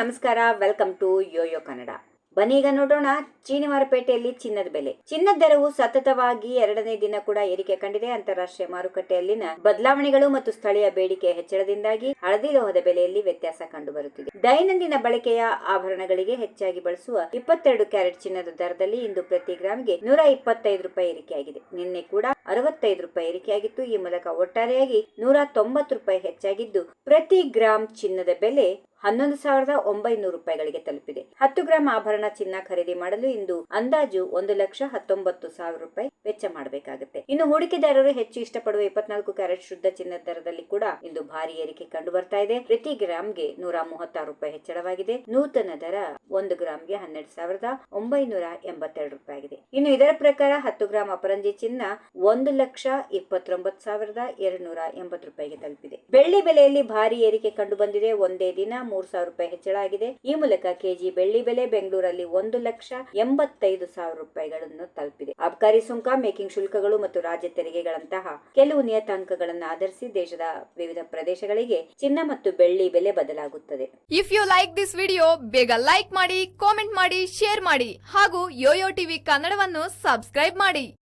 ನಮಸ್ಕಾರ welcome to Yoyo Kannada ಬನ್ನಿ ಈಗ ನೋಡೋಣ ಚೀನಿವಾರಪೇಟೆಯಲ್ಲಿ ಚಿನ್ನದ ಬೆಲೆ. ಚಿನ್ನದ ದರವು ಸತತವಾಗಿ ಎರಡನೇ ದಿನ ಕೂಡ ಏರಿಕೆ ಕಂಡಿದೆ. ಅಂತಾರಾಷ್ಟ್ರೀಯ ಮಾರುಕಟ್ಟೆಯಲ್ಲಿನ ಬದಲಾವಣೆಗಳು ಮತ್ತು ಸ್ಥಳೀಯ ಬೇಡಿಕೆ ಹೆಚ್ಚಳದಿಂದಾಗಿ ಹಳದಿ ಲೋಹದ ಬೆಲೆಯಲ್ಲಿ ವ್ಯತ್ಯಾಸ ಕಂಡುಬರುತ್ತಿದೆ. ದೈನಂದಿನ ಬಳಕೆಯ ಆಭರಣಗಳಿಗೆ ಹೆಚ್ಚಾಗಿ ಬಳಸುವ ಇಪ್ಪತ್ತೆರಡು ಕ್ಯಾರೆಟ್ ಚಿನ್ನದ ದರದಲ್ಲಿ ಇಂದು ಪ್ರತಿ ಗ್ರಾಮ್ಗೆ ನೂರ ಇಪ್ಪತ್ತೈದು ರೂಪಾಯಿ ಏರಿಕೆಯಾಗಿದೆ. ನಿನ್ನೆ ಕೂಡ ಅರವತ್ತೈದು ರೂಪಾಯಿ ಏರಿಕೆಯಾಗಿತ್ತು. ಈ ಮೂಲಕ ಒಟ್ಟಾರೆಯಾಗಿ ನೂರ ತೊಂಬತ್ತು ರೂಪಾಯಿ ಹೆಚ್ಚಾಗಿದ್ದು, ಪ್ರತಿ ಗ್ರಾಂ ಚಿನ್ನದ ಬೆಲೆ ಹನ್ನೊಂದು ಸಾವಿರದ ಒಂಬೈನೂರು ರೂಪಾಯಿಗಳಿಗೆ ತಲುಪಿದೆ. ಹತ್ತು ಗ್ರಾಂ ಆಭರಣ ಚಿನ್ನ ಖರೀದಿ ಮಾಡಲು ಇಂದು ಅಂದಾಜು ಒಂದು ಲಕ್ಷ ಹತ್ತೊಂಬತ್ತು ಸಾವಿರ ರೂಪಾಯಿ ವೆಚ್ಚ ಮಾಡಬೇಕಾಗುತ್ತೆ. ಇನ್ನು ಹೂಡಿಕೆದಾರರು ಹೆಚ್ಚು ಇಷ್ಟಪಡುವ ಇಪ್ಪತ್ನಾಲ್ಕು ಕ್ಯಾರೆಟ್ ಶುದ್ಧ ಚಿನ್ನದ ದರದಲ್ಲಿ ಕೂಡ ಇಂದು ಭಾರಿ ಏರಿಕೆ ಕಂಡು ಬರ್ತಾ ಇದೆ. ಪ್ರತಿ ಗ್ರಾಂಗೆ ನೂರ ಮೂವತ್ತಾರು ರೂಪಾಯಿ ಹೆಚ್ಚಳವಾಗಿದೆ. ನೂತನ ದರ ಒಂದು ಗ್ರಾಂಗೆ ಹನ್ನೆರಡು ಸಾವಿರದ ಒಂಬೈನೂರ ಎಂಬತ್ತೆರಡು ರೂಪಾಯಿ ಆಗಿದೆ ಇನ್ನು ಇದರ ಪ್ರಕಾರ ಹತ್ತು ಗ್ರಾಂ ಅಪರಂಜಿ ಚಿನ್ನ ಒಂದು ಲಕ್ಷ ಇಪ್ಪತ್ತೊಂಬತ್ತು ಸಾವಿರದ ಎರಡ್ನೂರ ಎಂಬತ್ತು ರೂಪಾಯಿಗೆ ತಲುಪಿದೆ. ಬೆಳ್ಳಿ ಬೆಲೆಯಲ್ಲಿ ಭಾರಿ ಏರಿಕೆ ಕಂಡು ಬಂದಿದೆ. ಒಂದೇ ದಿನ ಮೂರು ಸಾವಿರ ರೂಪಾಯಿ ಹೆಚ್ಚಳ ಆಗಿದೆ ಈ ಮೂಲಕ ಕೆಜಿ ಬೆಳ್ಳಿ ಬೆಲೆ ಬೆಂಗಳೂರಲ್ಲಿ ಒಂದು ಲಕ್ಷ ಎಂಬತ್ತೈದು ಸಾವಿರ ರೂಪಾಯಿಗಳನ್ನು ತಲುಪಿದೆ. ಅಬಕಾರಿ ಸುಂಕ, ಮೇಕಿಂಗ್ ಶುಲ್ಕಗಳು ಮತ್ತು ರಾಜ್ಯ ತೆರಿಗೆಗಳಂತಹ ಕೆಲವು ನಿಯತಾಂಕಗಳನ್ನು ಆಧರಿಸಿ ದೇಶದ ವಿವಿಧ ಪ್ರದೇಶಗಳಿಗೆ ಚಿನ್ನ ಮತ್ತು ಬೆಳ್ಳಿ ಬೆಲೆ ಬದಲಾಗುತ್ತದೆ. If you like this video ಬೇಗ ಲೈಕ್ ಮಾಡಿ ಕಾಮೆಂಟ್ ಮಾಡಿ ಶೇರ್ ಮಾಡಿ ಹಾಗೂ ಯೋಯೋ ಟಿವಿ ಕನ್ನಡವನ್ನು ಸಬ್ಸ್ಕ್ರೈಬ್ ಮಾಡಿ.